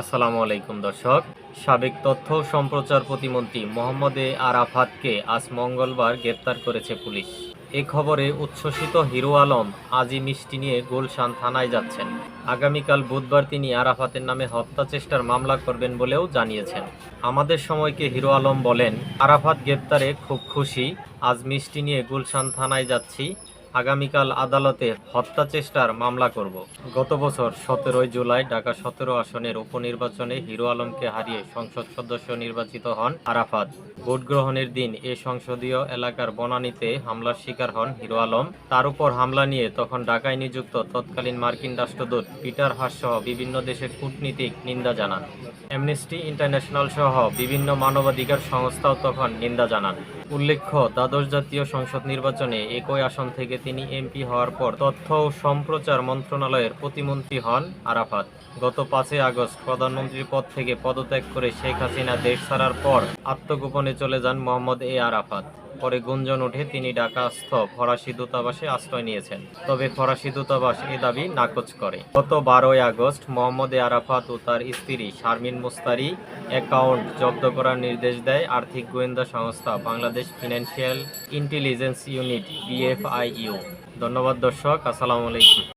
আসসালামু আলাইকুম, দর্শক। সাবেক তথ্য সম্প্রচার প্রতিমন্ত্রী মোহাম্মদ এ আরাফাতকে আজ মঙ্গলবার গ্রেপ্তার করেছে পুলিশ। এ খবরে উচ্ছ্বসিত হিরো আলম আজই মিষ্টি নিয়ে গুলশান থানায় যাচ্ছেন। আগামীকাল বুধবার তিনি আরাফাতের নামে হত্যা চেষ্টার মামলা করবেন বলেও জানিয়েছেন। আমাদের সময়কে হিরো আলম বলেন, আরাফাত গ্রেপ্তারে খুব খুশি, আজ মিষ্টি নিয়ে গুলশান থানায় যাচ্ছি। আগামীকাল আদালতে হত্যা চেষ্টার মামলা করব। গত বছর সতেরোই জুলাই ঢাকা সতেরো আসনের উপনির্বাচনে হিরো আলমকে হারিয়ে সংসদ সদস্য নির্বাচিত হন আরাফাত। ভোট গ্রহণের দিন এ সংসদীয় এলাকার বনানীতে হামলার শিকার হন হিরো আলম। তার উপর হামলা নিয়ে তখন ঢাকায় নিযুক্ত তৎকালীন মার্কিন রাষ্ট্রদূত পিটার হাস সহ বিভিন্ন দেশের কূটনীতিক নিন্দা জানান। অ্যামনেস্টি ইন্টারন্যাশনাল সহ বিভিন্ন মানবাধিকার সংস্থাও তখন নিন্দা জানান। উল্লেখ্য, দ্বাদশ জাতীয় সংসদ নির্বাচনে একই আসন থেকে তিনি এমপি হওয়ার পর তথ্য ও সম্প্রচার মন্ত্রণালয়ের প্রতিমন্ত্রী হন আরাফাত। গত পাঁচই আগস্ট প্রধানমন্ত্রীর পদ থেকে পদত্যাগ করে শেখ হাসিনা দেশ ছাড়ার পর আত্মগোপনে চলে যান মোহাম্মদ এ আরাফাত। পরে গুঞ্জন ওঠে, তিনি ঢাকাস্থ ফরাসি দূতাবাসে আশ্রয় নিয়েছেন। তবে ফরাসি দূতাবাস এ দাবি নাকচ করে। গত বারোই আগস্ট মোহাম্মদ আরাফাত ও তার স্ত্রী শারমিন মুস্তারি অ্যাকাউন্ট জব্দ করার নির্দেশ দেয় আর্থিক গোয়েন্দা সংস্থা Bangladesh financial intelligence unit, BFIU. ধন্যবাদ দর্শক, আসসালামু আলাইকুম।